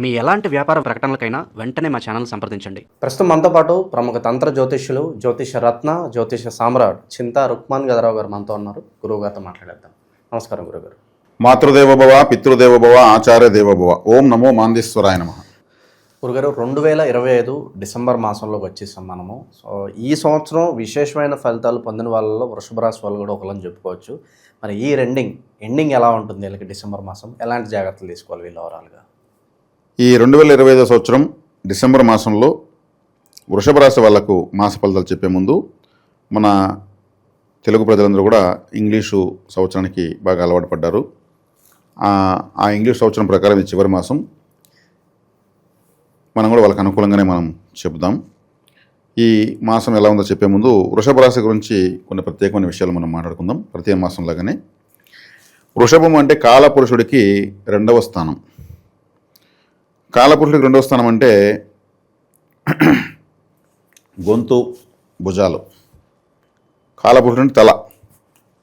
మీ ఎలాంటి వ్యాపార ప్రకటనలకైనా వెంటనే మా ఛానల్ సంప్రదించండి. ప్రస్తుతం మనతో పాటు ప్రముఖ తంత్ర జ్యోతిష్యులు జ్యోతిష రత్న జ్యోతిష సామ్రాట్ చింతా రుక్మాన్ గదరావు గారు మనతో ఉన్నారు. గురువు గారితో మాట్లాడేద్దాం. నమస్కారం గురుగారు మాతృదేవోభవ పితృదేవోభవ ఆచార్య దేవోభవ. ఓం నమో మాందేశ్వరాయ నమ. గురుగారు రెండు వేల ఇరవై ఐదు డిసెంబర్ మాసంలోకి వచ్చేసాం మనము. సో ఈ సంవత్సరం విశేషమైన ఫలితాలు పొందిన వాళ్ళలో వృషభ రాశి వాళ్ళు కూడా ఒకళ్ళని చెప్పుకోవచ్చు. మరి ఈ రెండింగ్ ఎండింగ్ ఎలా ఉంటుంది వీళ్ళకి డిసెంబర్ మాసం? ఎలాంటి జాగ్రత్తలు తీసుకోవాలి వీళ్ళు ఓవరాల్గా? ఈ రెండు వేల ఇరవై ఐదో సంవత్సరం డిసెంబర్ మాసంలో వృషభ రాశి వాళ్ళకు మాస ఫలితాలు చెప్పే ముందు మన తెలుగు ప్రజలందరూ కూడా ఇంగ్లీషు సంవత్సరానికి బాగా అలవాటు పడ్డారు. ఆ- ఇంగ్లీష్ సంవత్సరం ప్రకారం ఇది చివరి మాసం మనం కూడా వాళ్ళకి అనుకూలంగానే మనం చెబుదాం. ఈ మాసం ఎలా ఉందో చెప్పే ముందు వృషభ రాశి గురించి కొన్ని ప్రత్యేకమైన విషయాలు మనం మాట్లాడుకుందాం. ప్రతి మాసం లాగానే వృషభం అంటే కాలపురుషుడికి రెండవ స్థానం. కాలపురుషుడికి రెండవ స్థానం అంటే గొంతు భుజాలు. కాలపురుషుడు అంటే తల.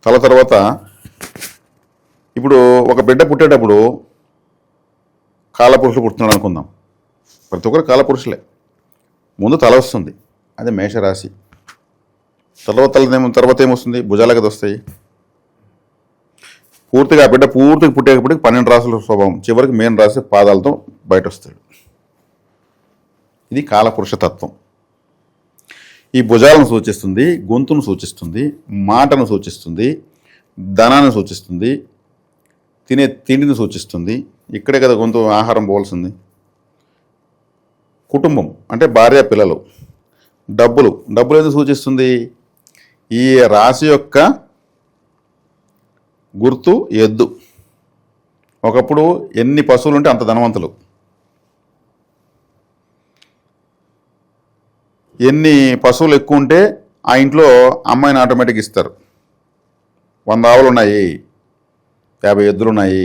తల తర్వాత ఇప్పుడు ఒక బిడ్డ పుట్టేటప్పుడు కాలపురుషుడు పుడుతున్నాడు అనుకుందాం. ప్రతి ఒక్కరు కాలపురుషులే. ముందు తల వస్తుంది. అది మేషరాశి. తర్వాత తర్వాత ఏమొస్తుంది భుజాల కదా వస్తాయి. పూర్తిగా ఆ బిడ్డ పూర్తిగా పుట్టేటప్పటికి పన్నెండు రాసుల స్వభావం. చివరికి మెయిన్ రాసి పాదాలతో బయట వస్తాడు ఇది కాలపురుషతత్వం ఈ భుజాలను సూచిస్తుంది గొంతును సూచిస్తుంది మాటను సూచిస్తుంది ధనాన్ని సూచిస్తుంది తినే తిండిని సూచిస్తుంది. ఇక్కడే కదా గొంతు ఆహారం పోవాల్సింది. కుటుంబం అంటే భార్య పిల్లలు డబ్బులు. డబ్బులు ఎందుకు సూచిస్తుంది? ఈ రాశి యొక్క గుర్తు ఎద్దు. ఒకప్పుడు ఎన్ని పశువులు ఉంటే అంత ధనవంతులు. ఎన్ని పశువులు ఎక్కువ ఉంటే ఆ ఇంట్లో అమ్మాయిని ఆటోమేటిక్ ఇస్తారు. వంద ఆవులు ఉన్నాయి యాభై ఎద్దులు ఉన్నాయి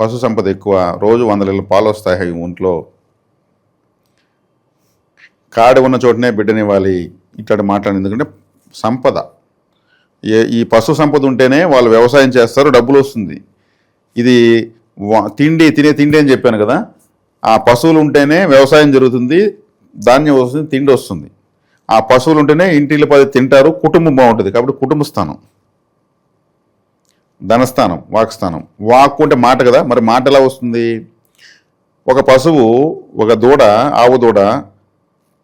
పశు సంపద ఎక్కువ రోజు వంద లీటర్ల పాలు వస్తాయి ఒంట్లో కాడి ఉన్న చోటనే బిడ్డనివ్వాలి ఇట్లాంటి మాట్లాడి ఎందుకంటే సంపద. ఏ ఈ పశు సంపద ఉంటేనే వాళ్ళు వ్యవసాయం చేస్తారు డబ్బులు వస్తుంది. ఇది తిండి తినే తిండి అని చెప్పాను కదా ఆ పశువులు ఉంటేనే వ్యవసాయం జరుగుతుంది ధాన్యం వస్తుంది తిండి వస్తుంది. ఆ పశువులు ఉంటేనే ఇంటిలో పది తింటారు కుటుంబం బాగుంటుంది. కాబట్టి కుటుంబ స్థానం. ధనస్థానం వాక్స్థానం వాక్కు అంటే మాట కదా మరి మాట ఎలా వస్తుంది? ఒక పశువు ఒక దూడ ఆవు దూడ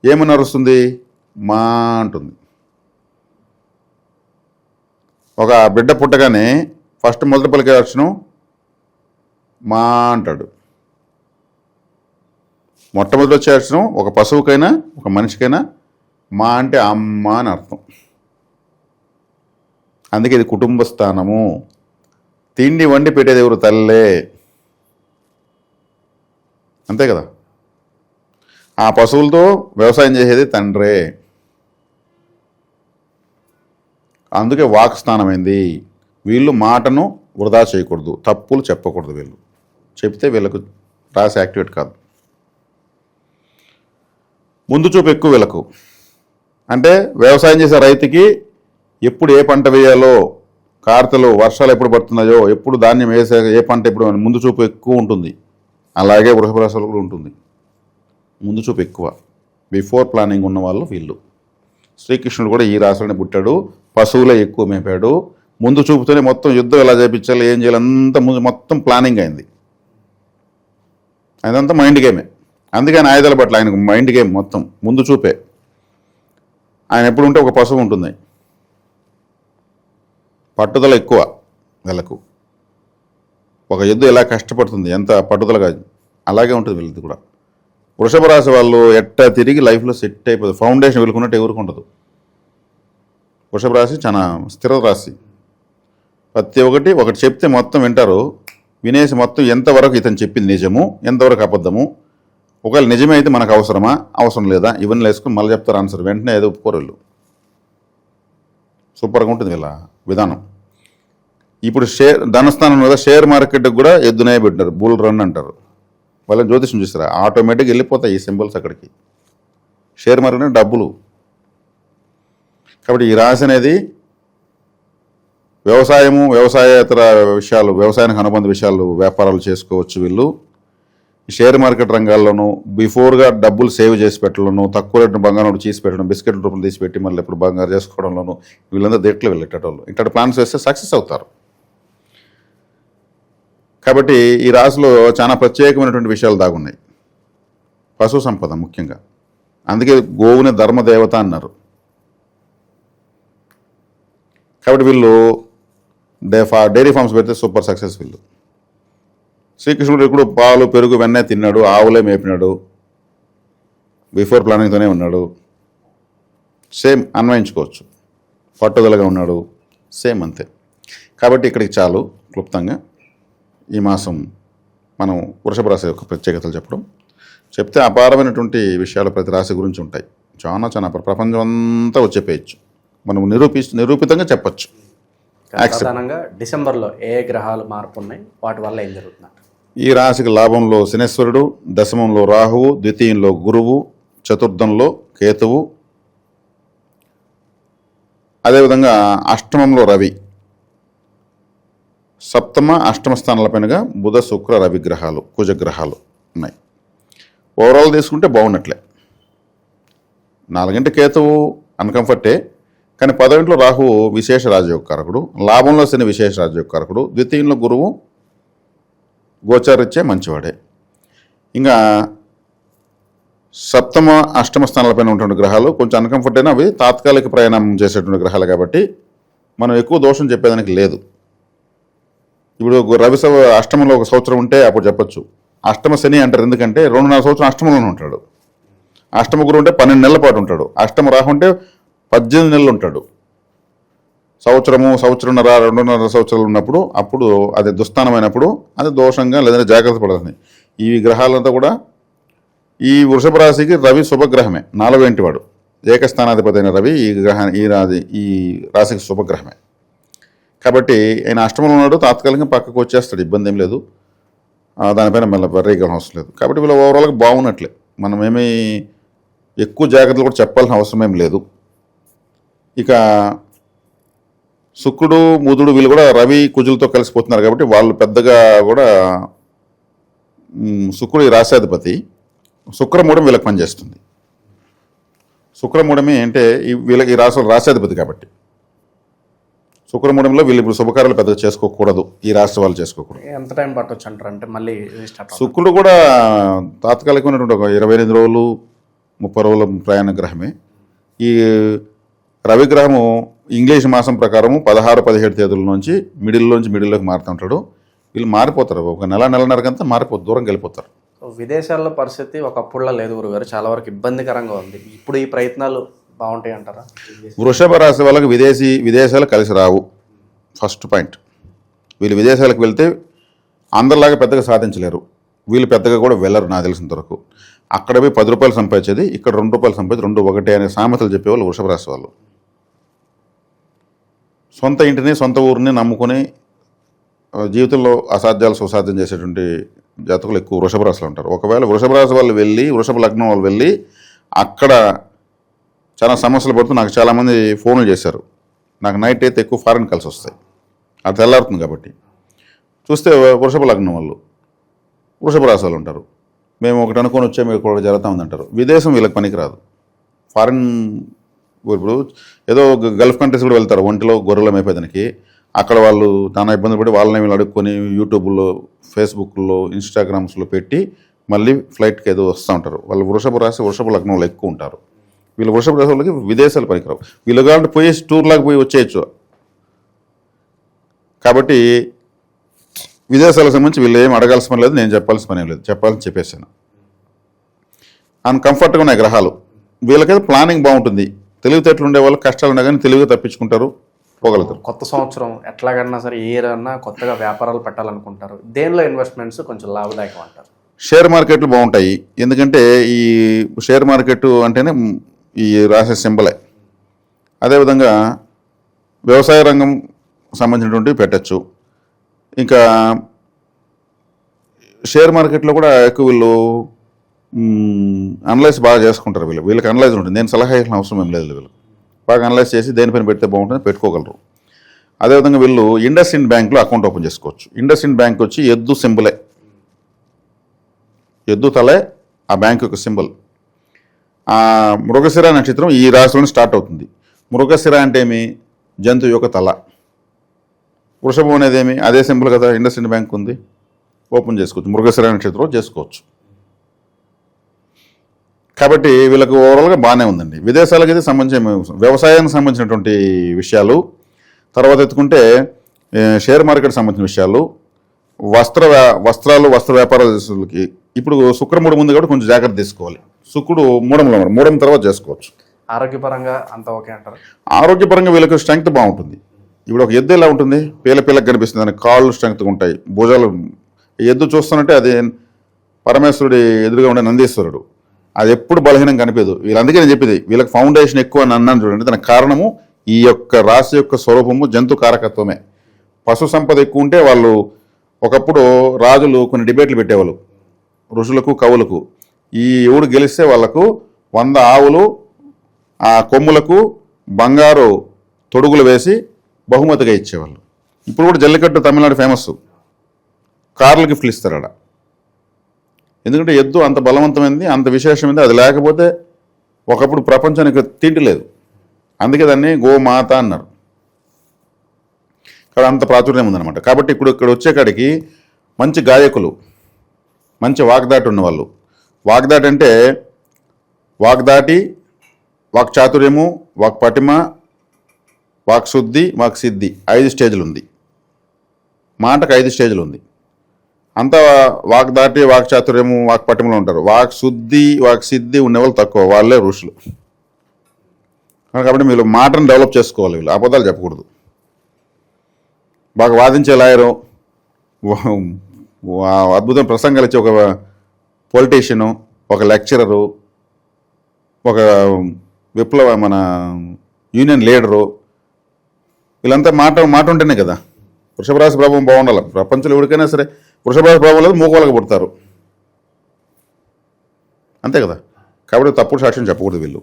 ఏమని అరుస్తుంది మా అంటుంది. ఒక బిడ్డ పుట్టగానే ఫస్ట్ మొదటి పలికే అక్షరం మా అంటాడు. మొట్టమొదటి వచ్చే అక్షరం ఒక పశువుకైనా ఒక మనిషికైనా మా అంటే అమ్మ అని అర్థం. అందుకే ఇది కుటుంబ స్థానము. తిండి వండి పెట్టేది ఎవరు? తల్లే. అంతే కదా? ఆ పశువులతో వ్యవసాయం చేసేది తండ్రే. అందుకే వాక్ స్థానమైంది. వీళ్ళు మాటను వృధా చేయకూడదు. తప్పులు చెప్పకూడదు వీళ్ళు. చెప్తే వీళ్ళకు రాసి యాక్టివేట్ కాదు. ముందు చూపు ఎక్కువ వీళ్ళకు. అంటే వ్యవసాయం చేసే రైతుకి ఎప్పుడు ఏ పంట వేయాలో కార్తలు వర్షాలు ఎప్పుడు పడుతున్నాయో ఎప్పుడు ధాన్యం వేసే ఏ పంట ఎప్పుడు ముందు చూపు ఎక్కువ ఉంటుంది. అలాగే గృహప్రవేశాలు కూడా ఉంటుంది. ముందు చూపు ఎక్కువ. బిఫోర్ ప్లానింగ్ ఉన్న వాళ్ళు వీళ్ళు. శ్రీకృష్ణుడు కూడా ఈ రాశులని పుట్టాడు. పశువులే ఎక్కువ మేపాడు. ముందు చూపుతోనే మొత్తం యుద్ధం ఎలా చేపించాలి ఏం చేయాలి అంతా ముందు మొత్తం ప్లానింగ్ అయింది. అదంతా మైండ్ గేమే అందుకని ఆయుధాల పట్ల ఆయనకు మైండ్ గేమ్ మొత్తం ముందు చూపే. ఆయన ఎప్పుడు ఉంటే ఒక పశువు ఉంటుంది. పట్టుదల ఎక్కువ వీళ్ళకు. ఒక ఎద్దు ఎలా కష్టపడుతుంది ఎంత పట్టుదలగా అలాగే ఉంటుంది వీళ్ళది కూడా. వృషభ రాశి వాళ్ళు ఎట్టా తిరిగి లైఫ్లో సెట్ అయిపోతుంది ఫౌండేషన్ వీళ్ళకున్నట్టు ఎవరికి ఉండదు. వృషభ రాశి చాలా స్థిర రాశి. ప్రతి ఒక్కటి ఒకటి చెప్తే మొత్తం వింటారు. వినేసి మొత్తం ఎంతవరకు ఇతను చెప్పింది నిజము ఎంతవరకు అబద్ధము ఒకవేళ నిజమే అయితే మనకు అవసరమా? అవసరం లేదా? ఇవన్నీ వేసుకుని మళ్ళీ చెప్తారు ఆన్సర్. వెంటనే ఏదో ఒప్పుకోరు వీళ్ళు సూపర్గా ఉంటుంది ఇలా విధానం. ఇప్పుడు షేర్ ధనస్థానం లేదా షేర్ మార్కెట్కి కూడా ఎద్దునే పెట్టినారు. బుల్ రన్ అంటారు. వాళ్ళని జ్యోతిషం చూస్తారా? ఆటోమేటిక్గా వెళ్ళిపోతాయి ఈ సింబల్స్ అక్కడికి. షేర్ మార్కెట్ డబ్బులు. కాబట్టి ఈ రాశి అనేది వ్యవసాయము వ్యవసాయేతర విషయాలు వ్యవసాయానికి అనుబంధ విషయాలు వ్యాపారాలు చేసుకోవచ్చు వీళ్ళు. షేర్ మార్కెట్ రంగాల్లోనూ బిఫోర్గా డబ్బులు సేవ్ చేసి పెట్టడంలోనూ తక్కువ రేటు బంగారం చేసి పెట్టడం బిస్కెట్ రూపంలో తీసి పెట్టి మళ్ళీ ఇప్పుడు బంగారు చేసుకోవడంలోనూ వీళ్ళందరూ దేట్లో వెళ్ళేటోళ్ళు. ఇట్లాంటి ప్లాన్స్ వేస్తే సక్సెస్ అవుతారు. కాబట్టి ఈ రాశిలో చాలా ప్రత్యేకమైనటువంటి విషయాలు దాగున్నాయి. పశు సంపద ముఖ్యంగా. అందుకే గోవుని ధర్మదేవత అన్నారు. కాబట్టి వీళ్ళు డే ఫా డైరీ ఫార్మ్స్ పెడితే సూపర్ సక్సెస్ వీళ్ళు. శ్రీకృష్ణుడు ఇప్పుడు పాలు పెరుగు వెన్న తిన్నాడు ఆవులే మేపినాడు బిఫోర్ ప్లానింగ్తోనే ఉన్నాడు. సేమ్ అన్వయించుకోవచ్చు. పట్టుదలగా ఉన్నాడు. సేమ్ అంతే. కాబట్టి ఇక్కడికి చాలు క్లుప్తంగా. ఈ మాసం మనం వృషభ రాశి యొక్క ప్రత్యేకతలు చెప్పడం. చెప్తే అపారమైనటువంటి విషయాలు ప్రతి రాశి గురించి ఉంటాయి. చాలా చాలా. ప్రపంచం అంతా వచ్చేపేయచ్చు మనం నిరూపి నిరూపితంగా చెప్పచ్చు. డిసెంబర్లో ఏ గ్రహాలు మార్పు ఉన్నాయి వాటి వల్ల ఏం జరుగుతుందంట ఈ రాశికి లాభంలో శనేశ్వరుడు దశమంలో రాహువు ద్వితీయంలో గురువు చతుర్థంలో కేతువు. అదేవిధంగా అష్టమంలో రవి. సప్తమ అష్టమ స్థానాలపైనగా బుధ శుక్ర రవిగ్రహాలు కుజగ్రహాలు ఉన్నాయి. ఓవరాల్ తీసుకుంటే బాగున్నట్లే. నాలుగింటి కేతువు అన్కంఫర్టే కానీ పదవింట్లో రాహువు విశేష రాజయోగకారకుడు లాభంలో శని విశేష రాజయోగకారకుడు ద్వితీయంలో గురువు గోచారిచ్చే మంచివాడే. ఇంకా సప్తమ అష్టమ స్థానాలపైన ఉన్నటువంటి గ్రహాలు కొంచెం అన్కంఫర్ట్ అయినా అవి తాత్కాలిక ప్రయాణం చేసేటువంటి గ్రహాలు కాబట్టి మనం ఎక్కువ దోషం చెప్పేదానికి లేదు. ఇప్పుడు రవి అష్టమంలో ఒక సంవత్సరం ఉంటే అప్పుడు చెప్పచ్చు. అష్టమ శని అంటారు. ఎందుకంటే రెండున్నర సంవత్సరం అష్టమంలోనే ఉంటాడు. అష్టమ గురువు ఉంటే పన్నెండు నెలల పాటు ఉంటాడు. అష్టమ రాహు ఉంటే పద్దెనిమిది నెలలు ఉంటాడు. సంవత్సరము సంవత్సరంన్నర రెండున్నర సంవత్సరాలు ఉన్నప్పుడు అప్పుడు అది దుస్థానమైనప్పుడు అది దోషంగా లేదంటే జాగ్రత్త పడుతుంది ఈ గ్రహాలంతా కూడా ఈ వృషభ రాశికి రవి శుభగ్రహమే నాలుగో ఇంటివాడు ఏకస్థానాధిపతి అయిన రవి ఈ గ్రహ ఈ రాది ఈ రాశికి శుభగ్రహమే. కాబట్టి ఆయన అష్టమంలో ఉన్నాడు తాత్కాలికంగా పక్కకు వచ్చేస్తాడు ఇబ్బంది ఏం లేదు. దానిపైన మళ్ళీ వర్రీకరణ అవసరం లేదు. కాబట్టి వీళ్ళు ఓవరాల్గా బాగున్నట్లే. మనమేమి ఎక్కువ జాగ్రత్తలు కూడా చెప్పాల్సిన అవసరం ఏం లేదు. ఇక శుక్రుడు బుధుడు వీళ్ళు కూడా రవి కుజులతో కలిసిపోతున్నారు కాబట్టి వాళ్ళు పెద్దగా కూడా శుక్రుడు ఈ రాశాధిపతి శుక్రమూఢం వీళ్ళకి పనిచేస్తుంది. శుక్రమూఢమే అంటే ఈ వీళ్ళకి ఈ రాశులు రాశాధిపతి కాబట్టి. శుక్రమూఢంలో వీళ్ళు ఇప్పుడు శుభకార్యాలు పెద్దగా చేసుకోకూడదు. ఈ రాష్ట్ర వాళ్ళు చేసుకోకూడదు. ఎంత టైం పట్టొచ్చు అంటారు? అంటే మళ్ళీ శుక్రుడు కూడా తాత్కాలికమైనటువంటి ఒక ఇరవై ఎనిమిది రోజులు ముప్పై రోజుల ప్రయాణ గ్రహమే. ఈ రవిగ్రహము ఇంగ్లీష్ మాసం ప్రకారము పదహారు పదిహేడు తేదీల నుంచి మిడిల్లోంచి మిడిల్లోకి మారుతుంటాడు వీళ్ళు మారిపోతారు. ఒక నెల నెలన్నరకంతా మారిపోతారు దూరం వెళ్ళిపోతారు. విదేశాల్లో పరిస్థితి ఒకప్పుడులా లేదు గురుగారు. చాలా వరకు ఇబ్బందికరంగా ఉంది. ఇప్పుడు ఈ ప్రయత్నాలు బాగుంటాయి అంటారా? వృషభ రాశి వాళ్ళకి విదేశీ విదేశాలు కలిసి రావు. First point. వీళ్ళు విదేశాలకు వెళ్తే అందరిలాగా పెద్దగా సాధించలేరు. వీళ్ళు పెద్దగా కూడా వెళ్ళరు నాకు తెలిసినంత వరకు. అక్కడ పోయి పది రూపాయలు సంపాదించేది ఇక్కడ రెండు రూపాయలు సంపాదించి రెండు ఒకటే అనే సామెతలు చెప్పేవాళ్ళు వృషభ రాశి వాళ్ళు. సొంత ఇంటిని సొంత ఊరిని నమ్ముకొని జీవితంలో అసాధ్యాలు సుసాధ్యం చేసేటువంటి జాతకులు ఎక్కువ వృషభ రాశులు ఉంటారు. ఒకవేళ వృషభ రాశి వాళ్ళు వెళ్ళి వృషభ లగ్నం వాళ్ళు వెళ్ళి అక్కడ చాలా సమస్యలు పడుతూ నాకు చాలామంది ఫోన్లు చేశారు. నాకు నైట్ అయితే ఎక్కువ ఫారెన్ కలిసి వస్తాయి. అది తెల్లారుతుంది కాబట్టి. చూస్తే వృషభ లగ్నం వాళ్ళు వృషభ రాశి వాళ్ళు ఉంటారు. మేము ఒకటి అనుకొని వచ్చే మీకు కూడా జరుగుతూ ఉందంటారు. విదేశం వీళ్ళకి పనికిరాదు. ఫారిన్ ఇప్పుడు ఏదో గల్ఫ్ కంట్రీస్ కూడా వెళ్తారు ఒంటిలో గొర్రెల మేపేదానికి అక్కడ వాళ్ళు చాలా ఇబ్బంది పడి వాళ్ళని వీళ్ళు అడుక్కొని యూట్యూబ్లో ఫేస్బుక్లో ఇన్స్టాగ్రామ్స్లో పెట్టి మళ్ళీ ఫ్లైట్కి ఏదో వస్తూ ఉంటారు. వాళ్ళు వృషభ రాశి వృషభ లగ్నంలో ఎక్కువ ఉంటారు. వీళ్ళు వృషభ రాశి వాళ్ళకి విదేశాలు పనికిరావు. వీళ్ళు కాబట్టి పోయి టూర్లాగా పోయి వచ్చేయచ్చు. కాబట్టి విదేశాలకు సంబంధించి వీళ్ళు ఏం అడగాల్సిన పని లేదు నేను చెప్పాల్సిన పని లేదు. చెప్పాల్సి చెప్పేశాను. అండ్ కంఫర్ట్గా ఉన్నాయి గ్రహాలు. వీళ్ళకైతే ప్లానింగ్ బాగుంటుంది. తెలివితేటలు ఉండే వాళ్ళు కష్టాలు ఉన్నా కానీ తెలివిగా తప్పించుకుంటారు పోగలుగుతారు. కొత్త సంవత్సరం ఎట్లాగన్నా సరే ఏ ఇయర్ అన్నా కొత్తగా వ్యాపారాలు పెట్టాలనుకుంటారు. దేనిలో ఇన్వెస్ట్మెంట్స్ కొంచెం లాభదాయకం అంటారు? షేర్ మార్కెట్లు బాగుంటాయి. ఎందుకంటే ఈ షేర్ మార్కెట్ అంటేనే ఈ రాసే సింబలే. అదేవిధంగా వ్యవసాయ రంగం సంబంధించినటువంటివి పెట్టచ్చు. ఇంకా షేర్ మార్కెట్లో కూడా ఎక్కువ వీళ్ళు Hmm, అనలైజ్ బాగా చేసుకుంటారు వీళ్ళు. వీళ్ళకి అనలైజ్ ఉంటుంది. నేను సలహా ఇవ్వాల్సిన అవసరం ఏం లేదు వీళ్ళు బాగా అనలైజ్ చేసి దేనిపైన పెడితే బాగుంటుంది పెట్టుకోగలరు. అదేవిధంగా వీళ్ళు ఇండస్ ఇండ్ బ్యాంక్లో అకౌంట్ ఓపెన్ చేసుకోవచ్చు. ఇండస్ ఇండ్ బ్యాంక్ వచ్చి ఎద్దు సింబలే. ఎద్దు తలే ఆ బ్యాంక్ యొక్క సింబల్. ఆ మృగశిర నక్షత్రం ఈ రాశిలోనే స్టార్ట్ అవుతుంది. మృగశిర అంటే ఏమి? జంతువు యొక్క తల. వృషభం అనేది ఏమి? అదే సింబల్ కదా ఇండస్ ఇండ్ బ్యాంక్ ఉంది. ఓపెన్ చేసుకోవచ్చు. మృగశిర నక్షత్రం చేసుకోవచ్చు. కాబట్టి వీళ్ళకు ఓవరాల్గా బాగానే ఉందండి. విదేశాలకు అయితే సంబంధించిన వ్యవసాయానికి సంబంధించినటువంటి విషయాలు తర్వాత ఎత్తుకుంటే షేర్ మార్కెట్ సంబంధించిన విషయాలు వస్త్ర వ్యా- వస్త్రాలు వస్త్ర వ్యాపారాలకి ఇప్పుడు శుక్రముడు ముందు కాబట్టి కొంచెం జాగ్రత్త తీసుకోవాలి. శుక్రుడు మూడంలో ఉన్నాడు. మూడం తర్వాత చేసుకోవచ్చు. ఆరోగ్యపరంగా అంత ఓకే అంటారు? ఆరోగ్యపరంగా వీళ్ళకి స్ట్రెంగ్త్ బాగుంటుంది. ఇప్పుడు ఒక ఎద్దు ఎలా ఉంటుంది? పీల పీలకు కనిపిస్తుంది. దాని కాళ్ళు స్ట్రెంగ్త్గా ఉంటాయి. భుజాలు ఎద్దు చూస్తున్నట్టే అది పరమేశ్వరుడి ఎదురుగా ఉండే నందీశ్వరుడు. అది ఎప్పుడు బలహీనం కనిపించదు. వీళ్ళందుకే నేను చెప్పేది వీళ్ళకి ఫౌండేషన్ ఎక్కువ అని అన్నాను చూడండి. దానికి కారణము ఈ యొక్క రాశి యొక్క స్వరూపము జంతు కారకత్వమే. పశు సంపద ఎక్కువ ఉంటే వాళ్ళు ఒకప్పుడు రాజులు కొన్ని డిబేట్లు పెట్టేవాళ్ళు ఋషులకు కవులకు. ఈ ఎవడు గెలిస్తే వాళ్ళకు వంద ఆవులు ఆ కొమ్ములకు బంగారు తొడుగులు వేసి బహుమతిగా ఇచ్చేవాళ్ళు. ఇప్పుడు కూడా జల్లికట్టు తమిళనాడు ఫేమస్ కార్లు గిఫ్ట్లు ఇస్తారు ఆడ. ఎందుకంటే ఎద్దు అంత బలవంతమైంది అంత విశేషమైంది అది లేకపోతే ఒకప్పుడు ప్రపంచానికి తిండి లేదు. అందుకే దాన్ని గోమాత అన్నారు. కాబట్టి అంత ప్రాచుర్యం ఉందన్నమాట. కాబట్టి ఇప్పుడు ఇక్కడ వచ్చే కాడికి మంచి గాయకులు మంచి వాగ్దాటి ఉన్నవాళ్ళు. వాగ్దాటి అంటే వాగ్దాటి వాక్ చాతుర్యము వాక్ పటిమ వాక్ శుద్ధి వాక్ సిద్ధి. ఐదు స్టేజ్లు ఉంది. మాటకు ఐదు స్టేజ్లు ఉంది. అంతా వాక్ దాటి వాక్ చాతుర్యము వాక్ పటిమలో ఉంటారు. వాక్ శుద్ధి వాక్ సిద్ధి ఉన్నవాళ్ళు తక్కువ. వాళ్ళే ఋషులు. కాబట్టి మీరు మాటను డెవలప్ చేసుకోవాలి వీళ్ళు. అబద్ధాలు చెప్పకూడదు. బాగా వాదించే లాయరు అద్భుతం ప్రసంగాలు ఇచ్చే ఒక పొలిటీషియను ఒక లెక్చరరు ఒక విప్లవ మన యూనియన్ లీడరు వీళ్ళంతా మాట మాట ఉంటేనే కదా. వృషభరాశి ప్రభావం బాగుండాలి. ప్రపంచంలో ఎవరికైనా సరే వృషభరాశి ప్రభావం లేదు మూకోళ్ళకి పుడతారు అంతే కదా? కాబట్టి తప్పుడు సాక్ష్యం చెప్పకూడదు వీళ్ళు.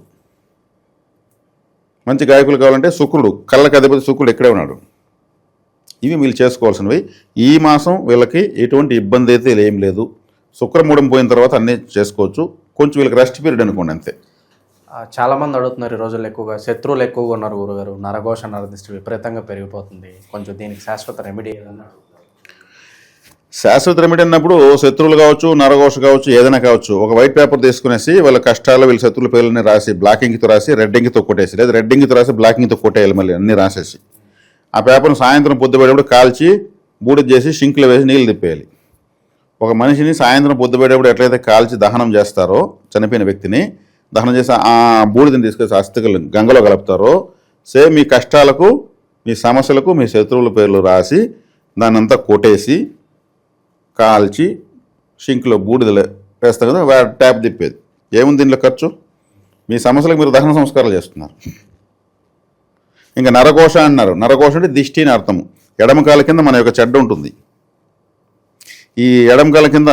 మంచి గాయకులు కావాలంటే శుక్రుడు కళ్ళకి అధిపతి శుక్రుడు ఇక్కడే ఉన్నాడు. ఇవి వీళ్ళు చేసుకోవాల్సినవి. ఈ మాసం వీళ్ళకి ఎటువంటి ఇబ్బంది అయితే ఏం లేదు. శుక్రమూడం పోయిన తర్వాత అన్నీ చేసుకోవచ్చు. కొంచెం వీళ్ళకి రెస్ట్ పీరియడ్ అనుకోండి అంతే. చాలామంది అడుగుతున్నారు ఈ రోజుల్లో ఎక్కువగా. శత్రువులు ఎక్కువగా ఉన్నారు గురుగారు. నరఘోష నరదిష్టి విపరీతంగా పెరిగిపోతుంది. కొంచెం దీనికి శాశ్వత రెమెడీ ఏదన్నా? శాశ్వత రెమెడీ అన్నప్పుడు శత్రువులు కావచ్చు నరఘోష కావచ్చు ఏదైనా కావచ్చు ఒక వైట్ పేపర్ తీసుకునేసి వాళ్ళ కష్టాలు వీళ్ళ శత్రువుల పేర్లని రాసి బ్లాక్ ఇంక్తో రాసి రెడ్ ఇంక్తో కొట్టేసి లేదా రెడ్ ఇంక్తో రాసి బ్లాక్ ఇంక్తో కొట్టేయాలి మళ్ళీ అన్ని రాసేసి. ఆ పేపర్ను సాయంత్రం పొద్దుపోయేటప్పుడు కాల్చి బూడిద చేసి షింక్లో వేసి నీళ్ళు తిప్పేయాలి. ఒక మనిషిని సాయంత్రం పొద్దుపోయేటప్పుడు ఎట్లయితే కాల్చి దహనం చేస్తారో చనిపోయిన వ్యక్తిని దహనం చేసి ఆ బూడిదని తీసుకొచ్చి అస్థికలు గంగలో కలుపుతారో సేమ్ మీ కష్టాలకు మీ సమస్యలకు మీ శత్రువుల పేర్లు రాసి దాన్నంతా కొట్టేసి కాల్చి షింక్లో బూడిదలు వేస్తాం కదా వా- ట్యాప్ తిప్పేది. ఏముంది దీనిలో ఖర్చు? మీ సమస్యలకు మీరు దహన సంస్కారాలు చేస్తున్నారు. ఇంకా నరకోశ అన్నారు. నరకోశ అంటే దిష్టి అని అర్థము. ఎడమకాల కింద మన యొక్క చెడ్డ ఉంటుంది. ఈ ఎడమకాల కింద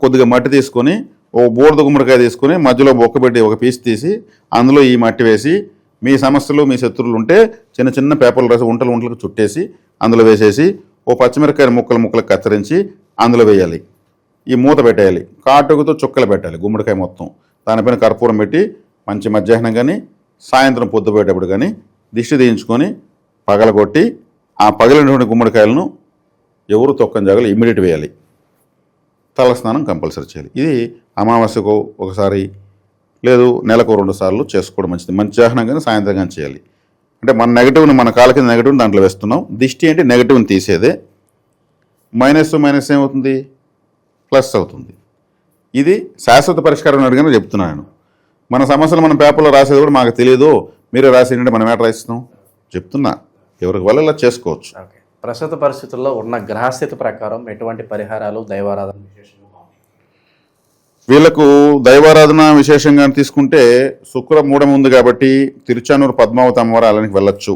కొద్దిగా మట్టి తీసుకొని ఓ బూడిద గుమ్మడికాయ తీసుకొని మధ్యలో బొక్క పెట్టి ఒక పీస్ తీసి అందులో ఈ మట్టి వేసి మీ సమస్యలు మీ శత్రువులు ఉంటే చిన్న చిన్న పేపర్లు రాసి ఉంటలు ఉంటలకు చుట్టేసి అందులో వేసేసి ఓ పచ్చిమిరకాయ ముక్కలు ముక్కలు కత్తిరించి అందులో వేయాలి. ఈ మూత పెట్టేయాలి. కాటుకతో చుక్కలు పెట్టాలి గుమ్మడికాయ మొత్తం. దానిపైన కర్పూరం పెట్టి మంచి మధ్యాహ్నం కానీ సాయంత్రం పొద్దుపోయేటప్పుడు కానీ దిష్టి తీయించుకొని పగలగొట్టి ఆ పగిలినటువంటి గుమ్మడికాయలను ఎవరు తొక్కని జాగాలో ఇమ్మీడియట్ వేయాలి. తలస్నానం కంపల్సరీ చేయాలి. ఇది అమావాస్యకు ఒకసారి లేదు నెలకు రెండు సార్లు చేసుకోవడం మంచిది. మధ్యాహ్నం కానీ సాయంత్రం కానీ చేయాలి. అంటే మన నెగటివ్ని మన కాళ్ళ కింద నెగటివ్ని దాంట్లో వేస్తున్నాం. దిష్టి అంటే నెగటివ్ని తీసేదే. మైనస్ మైనస్ ఏమవుతుంది? ప్లస్ అవుతుంది. ఇది శాశ్వత పరిష్కారం అడిగిన చెప్తున్నాను మన సమస్యలు మన పేపర్లో రాసేది కూడా మాకు తెలియదు మీరే రాసేటంటే మనం ఎట్లా రాయిస్తున్నాం చెప్తున్నా. ఎవరికి వల్ల ఇలా చేసుకోవచ్చు? ప్రస్తుత పరిస్థితుల్లో ఉన్న గ్రహస్థితి ప్రకారం ఎటువంటి పరిహారాలు దైవారాధన విశేషంగా వీళ్ళకు వీళ్ళకు దైవారాధన విశేషంగా తీసుకుంటే శుక్ర మూడం ఉంది కాబట్టి తిరుచానూరు పద్మావతి అమ్మవారు అలానికి వెళ్ళొచ్చు.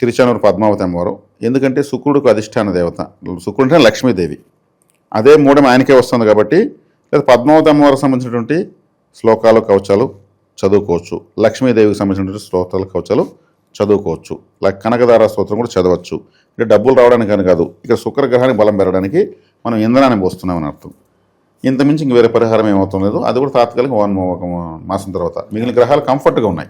తిరుచానూరు పద్మావతి అమ్మవారు ఎందుకంటే శుక్రుడికి అధిష్టాన దేవత. శుక్రుడు అంటే లక్ష్మీదేవి. అదే మూడం ఆయనకే వస్తుంది కాబట్టి లేదా పద్మావతి అమ్మవారికి సంబంధించినటువంటి శ్లోకాలు కవచాలు చదువుకోవచ్చు. లక్ష్మీదేవికి సంబంధించినటువంటి శ్లోకాలు కవచాలు చదువుకోవచ్చు. లైక్ కనకదార స్తోత్రం కూడా చదవచ్చు. అంటే డబ్బులు రావడానికి అని కాదు. ఇక్కడ శుక్రగ్రహానికి బలం పెరగడానికి మనం ఇంధనాన్ని పోస్తున్నామని అర్థం. ఇంత మించి ఇంక వేరే పరిహారం ఏమవుతుంది లేదు అది కూడా తాత్కాలిక వన్ ఒక మాసం తర్వాత. మిగిలిన గ్రహాలు కంఫర్ట్గా ఉన్నాయి.